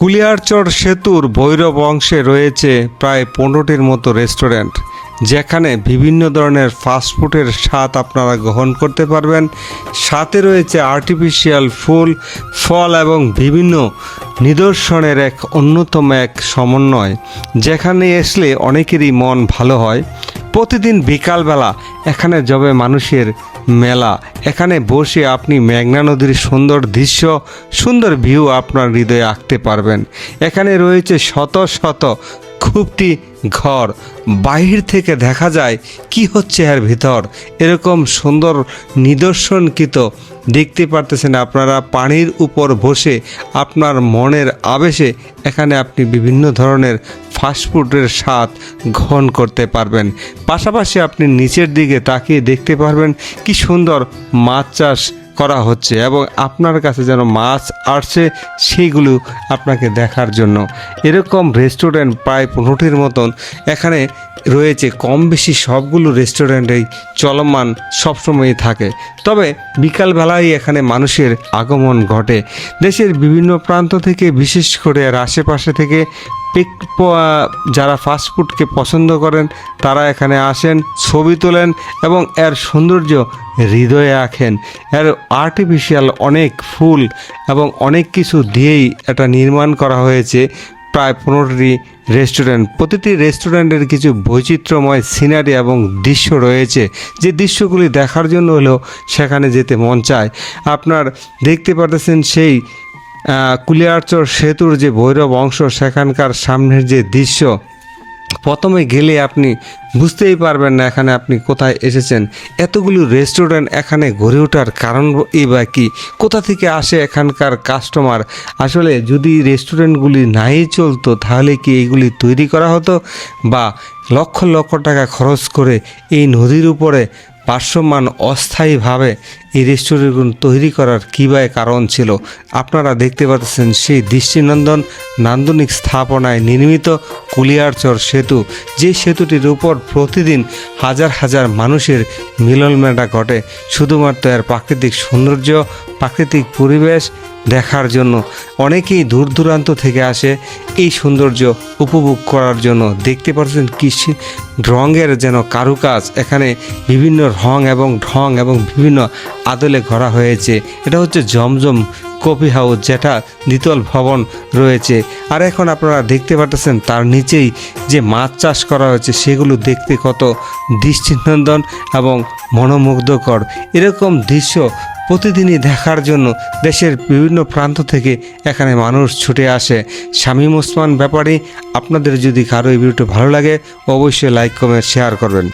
কুলিয়ারচর সেতুর ভৈরব অংশে রয়েছে প্রায় পনেরোটির মতো রেস্টুরেন্ট, যেখানে বিভিন্ন ধরনের ফাস্টফুডের স্বাদ আপনারা গ্রহণ করতে পারবেন। সাথে রয়েছে আর্টিফিশিয়াল ফুল, ফল এবং বিভিন্ন নিদর্শনের এক অন্যতম এক সমন্বয়, যেখানে আসলে অনেকেরই মন ভালো হয়। প্রতিদিন বিকালবেলা এখানে যাবে মানুষের মেলা। এখানে বসে আপনি মেঘনা নদীর সুন্দর দৃশ্য, সুন্দর ভিউ আপনার হৃদয়ে আঁকতে পারবেন। এখানে রয়েছে শত শত খুবটি ঘর। বাহির থেকে দেখা যায় কি হচ্ছে এর ভিতর। এরকম সুন্দর নিদর্শনকৃত দেখতে পারতেছেন আপনারা। পানির উপর বসে আপনার মনের আবেশে এখানে আপনি বিভিন্ন ধরনের ফাস্টফুডের স্বাদ গ্রহণ করতে পারবেন। পাশাপাশি আপনি নিচের দিকে তাকিয়ে দেখতে পারবেন কি সুন্দর মাছ চাষ করা হচ্ছে এবং আপনার কাছে যেন মাছ আসছে সেইগুলো আপনাকে দেখার জন্য। এরকম রেস্টুরেন্ট প্রায় পনেরোটির মতন। এখানে রয়েছে কম বেশি সবগুলো রেস্টুরেন্টেই চলমান সবসময়ই থাকে। তবে বিকালবেলায় এখানে মানুষের আগমন ঘটে। দেশের বিভিন্ন প্রান্ত থেকে, বিশেষ করে আর আশেপাশে থেকে পিক- যারা ফাস্টফুডকে পছন্দ করেন, তারা এখানে আসেন, ছবি তোলেন এবং এর সৌন্দর্য হৃদয়ে আঁকেন এর আর্টিফিশিয়াল অনেক ফুল এবং অনেক কিছু দিয়েই এটা নির্মাণ করা হয়েছে প্রায় পনেরোটি রেস্টুরেন্ট প্রতিটি রেস্টুরেন্টের কিছু বৈচিত্র্যময় সিনারি এবং দৃশ্য রয়েছে। যে দৃশ্যগুলি দেখার জন্য হলেও সেখানে যেতে মন চায়। আপনার দেখতে পারতেছেন সেই কুলিয়ারচর সেতুর যে ভৈরব অংশ, সেখানকার সামনের যে দৃশ্য, প্রথমে গেলে আপনি বুঝতেই পারবেন না এখানে আপনি কোথায় এসেছেন। এতগুলো রেস্টুরেন্ট এখানে গড়ে ওঠার কারণ এই বা কি? কোথা থেকে আসে এখানকার কাস্টমার আসলে যদি রেস্টুরেন্টগুলি নাই চলতো, তাহলে কি এইগুলি তৈরি করা হতো? বা লক্ষ লক্ষ টাকা খরচ করে এই নদীর উপরে ভাসমান অস্থায়ীভাবে এই রেস্টুরেন্টগুলো তৈরি করার কী বা কারণ ছিল? আপনারা দেখতে পাচ্ছেন সেই দৃষ্টিনন্দন নান্দনিক স্থাপনায় নির্মিত কুলিয়ারচর সেতু, যে সেতুটির উপর প্রতিদিন হাজার হাজার মানুষের মিলন মেলা ঘটে। শুধুমাত্র এর প্রাকৃতিক সৌন্দর্য, প্রাকৃতিক পরিবেশ দেখার জন্য অনেকেই দূর দূরান্ত থেকে আসে এই সৌন্দর্য উপভোগ করার জন্য। দেখতে পাচ্ছেন কি সে- রঙের যেন কারুকাজ, এখানে বিভিন্ন রং এবং ঢং এবং বিভিন্ন আদলে করা হয়েছে। এটা হচ্ছে জমজম কফি হাউস, যেটা দ্বিতল ভবন রয়েছে। আর এখন আপনারা দেখতে পাচ্ছেন তার নিচেই যে মাছ চাষ করা হয়েছে, সেগুলো দেখতে কত দৃষ্টিনন্দন এবং মনোমুগ্ধকর। এরকম দৃশ্য প্রতিদিনই দেখার জন্য দেশের বিভিন্ন প্রান্ত থেকে এখানে মানুষ ছুটে আসে। শামীম ওসমান ব্যাপারে, আপনাদের যদি কারও এই ভিডিওটি ভালো লাগে, অবশ্যই লাইক, কমেন্ট, শেয়ার করবেন।